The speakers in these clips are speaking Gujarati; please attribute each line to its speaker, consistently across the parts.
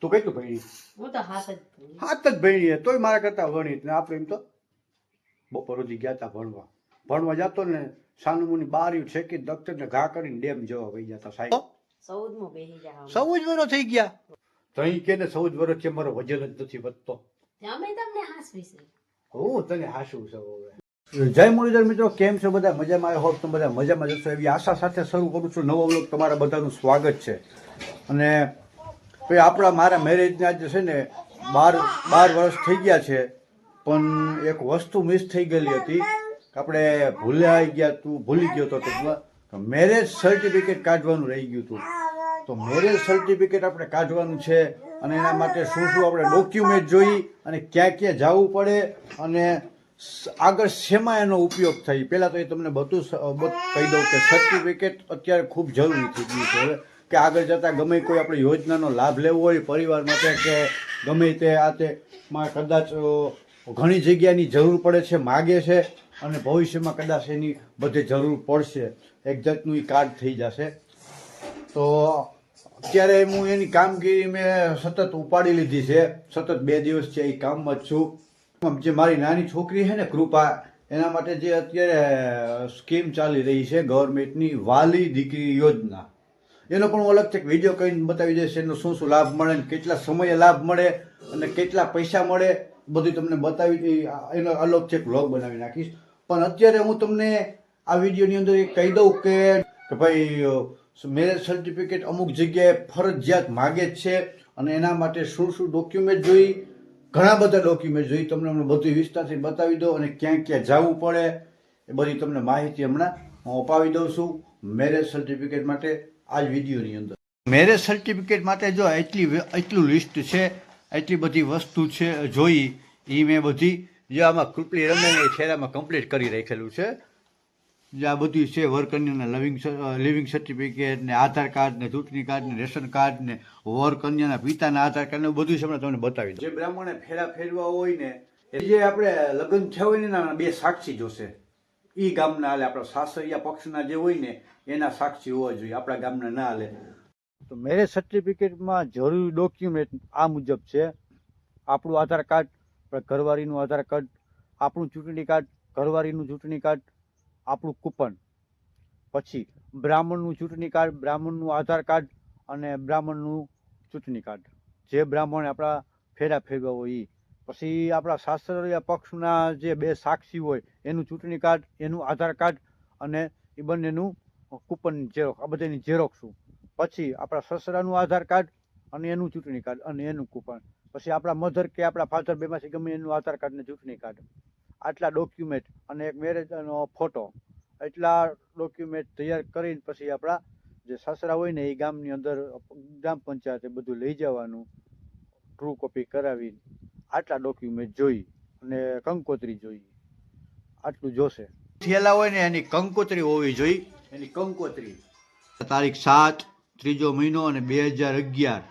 Speaker 1: તું કેટલું ભણી?
Speaker 2: હું તો હાથ જ ભણી.
Speaker 1: હાથ જ ભણી તોય મારા કરતા ભણી ને આપણે એમ તો બપોર સુધી ગયા હતા ભણવા. ભણવા જતો ને સાનુમુની બારી છેકી દફતર ને ઘા કરીને ડેમ જવા વહી જતા સાહેબ.
Speaker 2: ચૌદમો
Speaker 1: વરો થઈ ગયા? તઈ કે ને સૌ જ વરો છે મારો વજન જ નથી વધતો.
Speaker 2: અમે તમને હાસવી
Speaker 1: હું તને હાસું છું હવે. જય મુરલીધર મિત્રો કેમ છો બધા? મજામાં? આવ્યા હોપ તમે બધા મજામાં જશો એવી આશા સાથે શરૂ કરું છું. નવો વ્લોગ તમારા બધાનું સ્વાગત છે. અને ભાઈ આપણા મારા મેરેજના જે છે ને બાર બાર વર્ષ થઈ ગયા છે, પણ એક વસ્તુ મિસ થઈ ગયેલી હતી કે આપણે ભૂલાઈ ગયા તું, ભૂલી ગયો તો ટૂંકમાં મેરેજ સર્ટિફિકેટ કાઢવાનું રહી ગયું હતું તો મેરેજ સર્ટિફિકેટ આપણે કાઢવાનું છે અને એના માટે શું શું આપણે ડોક્યુમેન્ટ જોઈ અને ક્યાં ક્યાં જવું પડે અને આગળ શેમાં એનો ઉપયોગ થાય. પહેલાં તો એ તમને બધું કહી દઉં કે સર્ટિફિકેટ અત્યારે ખૂબ જરૂરી થઈ ગયું છે. હવે કે આગળ જતાં ગમે કોઈ આપણે યોજનાનો લાભ લેવો હોય પરિવાર માટે કે ગમે તે આ તે માં કદાચ ઘણી જગ્યાની જરૂર પડે છે, માગે છે અને ભવિષ્યમાં કદાચ એની બધી જરૂર પડશે. એક એ કાર્ડ થઈ જશે. તો અત્યારે હું એની કામગીરી મેં સતત ઉપાડી લીધી છે. સતત બે દિવસ છે એ કામમાં જ છું. જે મારી નાની છોકરી છે ને કૃપા, એના માટે જે અત્યારે સ્કીમ ચાલી રહી છે ગવર્મેન્ટની વાલી દીકરી યોજના. એનો પણ હું અલગ એક વીડિયો કરીને બતાવી દઈશ, એનો શું શું લાભ મળે ને કેટલા સમયે લાભ મળે અને કેટલા પૈસા મળે બધું તમને બતાવી એનો અલગ એક વ્લોગ બનાવી નાખીશ. પણ અત્યારે હું તમને આ વિડીયોની અંદર એ કહી દઉં કે કે ભાઈ મેરેજ સર્ટિફિકેટ અમુક જગ્યાએ ફરજિયાત માગે જ છે અને એના માટે શું શું ડોક્યુમેન્ટ જોઈ, ઘણા બધા ડોક્યુમેન્ટ જોઈ, તમને હમણાં બધું વિસ્તારથી બતાવી દઉં અને ક્યાં ક્યાં જવું પડે, એ બધી તમને માહિતી હમણાં હું અપાવી દઉં છું. મેરેજ સર્ટિફિકેટ માટે આ જ વિડીયોની અંદર. મેરેજ સર્ટિફિકેટ માટે જો એટલી એટલું લિસ્ટ છે એટલી બધી વસ્તુ છે જોઈ એ મેં બધી જે આમાં કૃપલી રમે છેરામાં કમ્પ્લીટ કરી રાખેલું છે. જે આ બધું છે વરકન્યાના લિવિંગ લિવિંગ સર્ટિફિકેટ ને આધાર કાર્ડ ને ચૂંટણી કાર્ડ ને રેશન કાર્ડ ને વરકન્યાના પિતાના આધાર કાર્ડ ને બધું હમણાં તમને બતાવી જે બ્રાહ્મણે ફેરા ફેરવા હોય ને, એ જે આપણે લગ્ન થયા હોય ને બે સાક્ષી જોશે. ઈ ગામના હાલે, આપણા સાસરિયા પક્ષના જે હોય ને, એના સાક્ષી હોવા જોઈએ, આપણા ગામના ના હાલે. તો મેરેજ સર્ટિફિકેટમાં જરૂરી ડોક્યુમેન્ટ આ મુજબ છે. આપણું આધાર કાર્ડ ઘરવાળીનું આધાર કાર્ડ, આપણું ચૂંટણી કાર્ડ, ઘરવાળીનું ચૂંટણી કાર્ડ, આપણું કૂપન. પછી બ્રાહ્મણનું ચૂંટણી કાર્ડ, બ્રાહ્મણનું આધાર કાર્ડ અને બ્રાહ્મણનું ચૂંટણી કાર્ડ. જે બ્રાહ્મણે આપણા ફેરા ફેરવા હોય એ પછી આપણા શાસ્ત્રીય પક્ષના જે બે સાક્ષી હોય, એનું ચૂંટણી કાર્ડ, એનું આધાર કાર્ડ અને એ બંનેનું કૂપન ઝેરોક્ષ, આ બધાની ઝેરોક્ષું પછી આપણા સસરાનું આધાર કાર્ડ અને એનું ચૂંટણી કાર્ડ અને એનું કૂપન. પછી આપણા મધર કે આપણા ફાધર બેમાંથી ગમે એનું આધાર કાર્ડ ને ચૂંટણી કાર્ડ. આટલા ડોક્યુમેન્ટ અને એક મેરેજનો ફોટો એટલા ડોક્યુમેન્ટ તૈયાર કરીને પછી આપણા જે સસરા હોય ને એ ગામની અંદર, ગ્રામ પંચાયતે બધું લઈ જવાનું ટ્રુ કોપી કરાવી આટલા ડોક્યુમેન્ટ જોઈ અને કંકોત્રી જોઈ. આટલું જોશે. થયેલા હોય ને એની કંકોત્રી હોવી જોઈએ એની કંકોત્રી. તારીખ સાત, ત્રીજો મહિનો અને બે હજાર અગિયાર.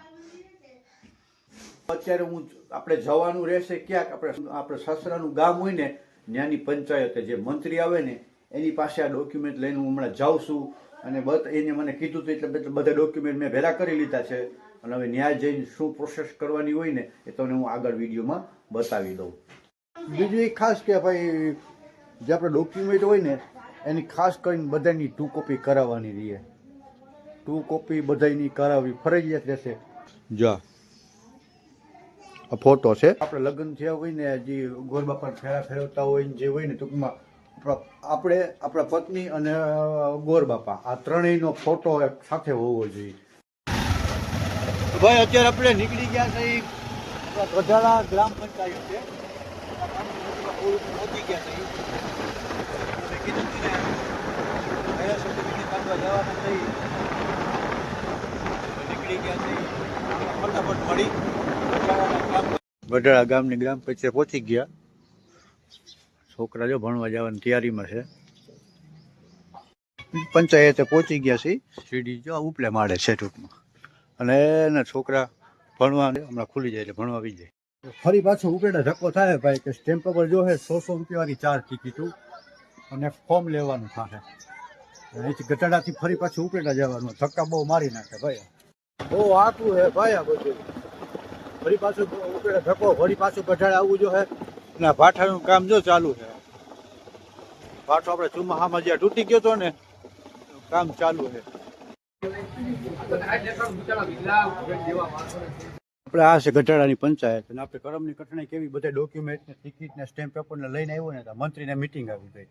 Speaker 1: અત્યારે હું આપણે જવાનું રહેશે ક્યાંક? આપણે આપણે સસરાનું ગામ હોય ને, ત્યાંની પંચાયતે જે મંત્રી આવે ને, એની પાસે આ ડોક્યુમેન્ટ લઈને હું હમણાં જાઉં છું. અને બત એને મને કીધું હતું એટલે બધા- બધા ડોક્યુમેન્ટ મેં ભેગા કરી લીધા છે. અને હવે ન્યાય જઈને શું પ્રોસેસ કરવાની હોય ને, એ તમને હું આગળ વિડીયોમાં બતાવી દઉં. બીજું એક ખાસ કે ભાઈ, જે આપણે ડોક્યુમેન્ટ હોય ને, એની ખાસ કરીને બધાની ટુ કોપી કરાવવાની રહીએ ટુ કોપી બધાની કરાવવી ફરજિયાત રહેશે. જા, આ ફોટો છે. આપણે લગ્ન થયા હોય ને, જે ગોરબાપા ફેરા ફેરવતા હોય ને, જે હોય ને, ટૂંકમાં આપણે, આપણા પત્ની અને ગોરબાપા, આ ત્રણેયનો ફોટો સાથે હોવો જોઈએ. ભાઈ અત્યારે આપણે નીકળી ગયા છે ઈ ગ્રામ પંચાયત છે. પહોંચી ગયા છે. કીધું ને, કયા જવાના છે નીકળી ગયા છે ફટાફટ મળી. ગઢાળા ગામની ગ્રામ પંચાયત પહોંચી ગયા. છોકરા જો ભણવા જવાની તૈયારીમાં છે. પંચાયતે પહોંચી ગયા છે સીડી જો ઉપલે માળે છે ટૂંકમાં. અને એના છોકરા ભણવા હમણાં ખુલી જાય એટલે ભણવા આવી જાય. ફરી પાછો ઉપેડા ધક્કો થાય ભાઈ, કે સ્ટેમ્પ પર જો હે સો સો રૂપિયાની ચાર ટિકિટું અને ફોર્મ લેવાનું થશે અહીંથી ગટાડાથી ફરી પાછું ઉપેડા જવાનું, ધક્કા બહુ મારી નાખે ભાઈ. બહુ આટલું હે ભાઈ આ બધું. ફરી પાછું ઉપડે ધક્કો, ફરી પાછું ગટાડા આવવું જો હે ને ભાઠાનું કામ જો ચાલુ છે ભાઠો આપણે ચોમાહામાં જ્યાં તૂટી ગયો હતો ને, કામ ચાલુ છે આપણે આ છે ગઢડાની પંચાયત અને આપણે કરમની કઠણાઈ કેવી બધા ડોક્યુમેન્ટ ને ટિકિટ ને સ્ટેમ્પ પેપર ને લઈને આવ્યો ને મંત્રીને મિટિંગ આવી ગઈ.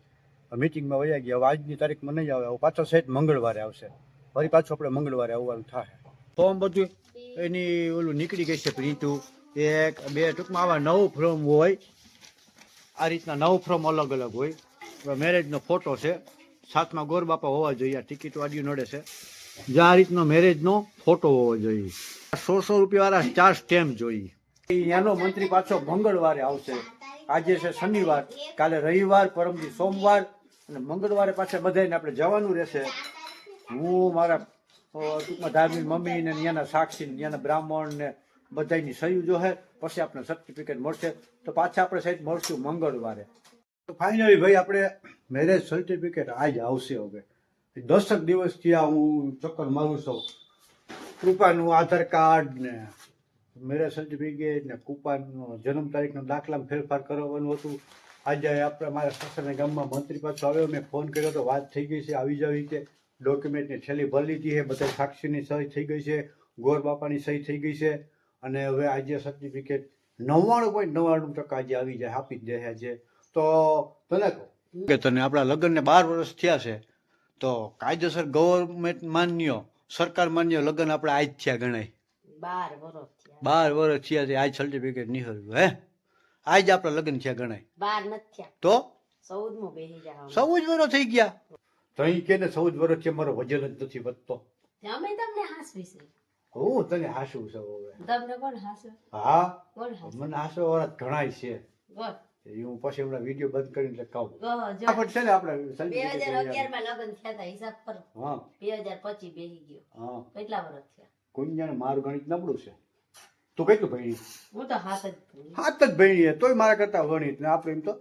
Speaker 1: મિટિંગમાં વયા ગયા. હવે આજની તારીખમાં નહીં આવે. પાછો સેટ મંગળવારે આવશે. ફરી પાછું આપણે મંગળવારે આવવાનું થાય. ફોર્મ બધું એની ઓલું નીકળી ગઈ છે પ્રિન્ટું. એક, બે, ટૂંકમાં આવા નવ ફોર્મ હોય. આ રીતના નવ ફોર્મ અલગ અલગ હોય. મેરેજનો ફોટો છે. સાથમાં ગોરબાપા હોવા જોઈએ. ટિકિટ વાળીઓ નડે છે. જે આ રીતનો મેરેજનો ફોટો હોવો જોઈએ. સો સો રૂપિયા વાળા ચાર સ્ટેમ્પ જોઈએ. ત્યાંનો મંત્રી પાછો મંગળવારે આવશે. આજે છે શનિવાર. કાલે રવિવાર પરમદી સોમવાર અને મંગળવારે પાછા બધાને આપણે જવાનું રહેશે. હું, મારા ટૂંકમાં ધાર્મિક મમ્મી ને ત્યાંના સાક્ષી ત્યાંના બ્રાહ્મણ ને બધાની સહી જો પછી આપણે સર્ટિફિકેટ મળશે. તો પાછા આપણે સાહેબ મળશું મંગળવારે. તો ફાઇનલી ભાઈ, આપણે મેરેજ સર્ટિફિકેટ આજ આવશે હવે. દસક દિવસથી આ હું ચક્કર મારું છું. કૃપાનું આધાર કાર્ડ ને મેરેજ સર્ટિફિકેટ ને કૃપાનો જન્મ તારીખનો દાખલામાં ફેરફાર કરવાનું હતું. આજે આપણે મારા સસરના ગામમાં મંત્રી પાછો આવ્યો, મેં ફોન કર્યો તો વાત થઈ ગઈ છે આવી જ આવી રીતે. ડોક્યુમેન્ટની છેલ્લી ભરી લીધી છે, બધા સાક્ષીની સહી થઈ ગઈ છે, ગોર બાપાની સહી થઈ ગઈ છે અને હવે આજે સર્ટિફિકેટ નવ્વાણું પોઈન્ટ નવ્વાણું ટકા આજે આવી જાય, આપી જ દે છે. તો તને કહું કે તને આપણા લગ્નને બાર વર્ષ થયા છે તો કાયદેસર ગવર્મેન્ટ માન્ય સરકાર માન્ય લગ્ન આપણે આજ થયા ગણાય.
Speaker 2: બાર વર્ષ થયા.
Speaker 1: બાર વર્ષ થયા આજ સર્ટિફિકેટ નીકળ્યું હે? આજ આપણા લગ્ન થયા ગણાય.
Speaker 2: બાર નથી
Speaker 1: તો?
Speaker 2: ચૌદમો બેસી
Speaker 1: ચૌદ વર્ષ થઈ ગયા. તઈ કે ને ચૌદ વર્ષ છે મારો વજન જ નથી વધતો.
Speaker 2: અમે તમને હાસવી છે.
Speaker 1: હું તને હાસું છું હવે.
Speaker 2: તમને કોણ હાસવે
Speaker 1: હા? મને હાસવા વાળા ઘણાય છે. હું પછી હમણાં વીડિયો બંધ કરીને કહું.
Speaker 2: જો.
Speaker 1: છે ને આપણે
Speaker 2: બે હજાર અગિયારમાં લગ્ન થયા હતા હિસાબ પર
Speaker 1: હા.
Speaker 2: બે હજાર પચીસ બેસી ગયો.
Speaker 1: હા.
Speaker 2: કેટલા વર્ષ થયા?
Speaker 1: કોઈ જાણે મારું ગણિત નબળું છે. તું કેટલું ભણી?
Speaker 2: હું તો હાથ જ.
Speaker 1: હાથ જ ભણીએ તોય મારા કરતા ગણિત ને આપણે એમ તો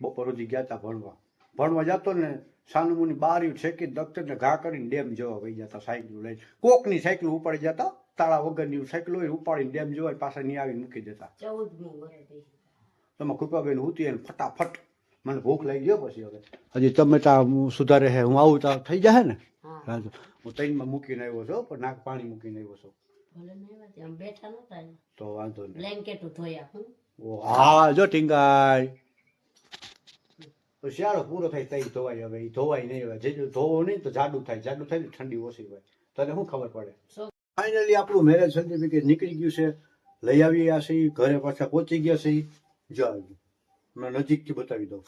Speaker 1: બપોર સુધી ગયા હતા ભણવા. ભણવા જતો ને સાનુમુની બારી છેકી દફતર ને ઘા કરીને ડેમ જોવા વહી જતા સાયકલ લઈને. કોકની સાયકલ ઉપાડી જતા તાળા વગરની સાયકલ હોય ઉપાડીને ડેમ જોવા પાછા નહીં આવી મૂકી દેતા.
Speaker 2: ચૌદમું વર્ષ.
Speaker 1: તમે કૃપાબેન ઉતી અને ફટાફટ મને ભૂખ લાગી ગયો પછી હવે. હજી તમે તા સુધારે હે હું આવું તા થઈ જાય ને?
Speaker 2: હા.
Speaker 1: ત્રણમાં મૂકીને આવ્યો છું પણ નાક પાણી મૂકીને આવ્યો છું.
Speaker 2: બેઠા નતા
Speaker 1: તો વાંધો નહીં.
Speaker 2: બ્લેન્કેટ ધોયા હા.
Speaker 1: જો ટીંગાઈ તો શિયાળો પૂરો થાય તઈ ધોવાય હવે એ ધોવાય નહીં હવે. જે ધોવો નહીં તો જાડું થાય જાડું થાય ને ઠંડી ઓછી હોય. તને શું ખબર પડે? ફાઇનલી આપણું મેરેજ સર્ટિફિકેટ નીકળી ગયું છે. લઈ આવી ગયા છે ઘરે પાછા પહોંચી ગયા છે જો આવ્યું નજીકથી બતાવી દઉં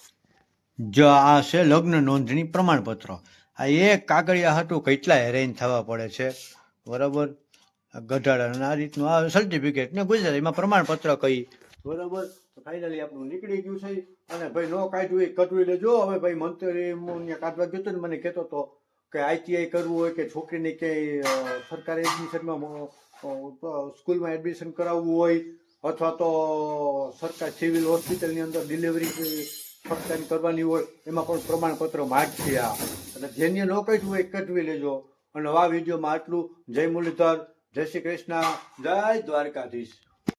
Speaker 1: જો આ છે લગ્ન નોંધણી પ્રમાણપત્ર. આ એક કાગળિયા હતું કેટલા હેરેન થવા પડે છે. બરાબર? ગઢાડા આ રીતનું આ સર્ટિફિકેટ ને ગુજરાતીમાં પ્રમાણપત્ર કહી બરાબર? ફાઇનલી આપણું નીકળી ગયું છે. અને ભાઈ નો કાઢ્યું એ કટવી લેજો. હવે ભાઈ મંત્રી કાઢવા ગયો તો ને મને કહેતો હતો કે આઈટીઆઈ કરવું હોય કે છોકરીને ક્યાંય સરકારી એડમિશનમાં સ્કૂલમાં એડમિશન કરાવવું હોય. અથવા તો સરકાર સિવિલ હોસ્પિટલની અંદર ડિલિવરી ફટકારી કરવાની હોય, એમાં પણ પ્રમાણપત્ર માગશે આ. અને જેને ન કહેતું હોય કટવી લેજો. અને આ વિડીયોમાં આટલું. જય મુરલીધર, જય શ્રી કૃષ્ણ, જય દ્વારકાધીશ.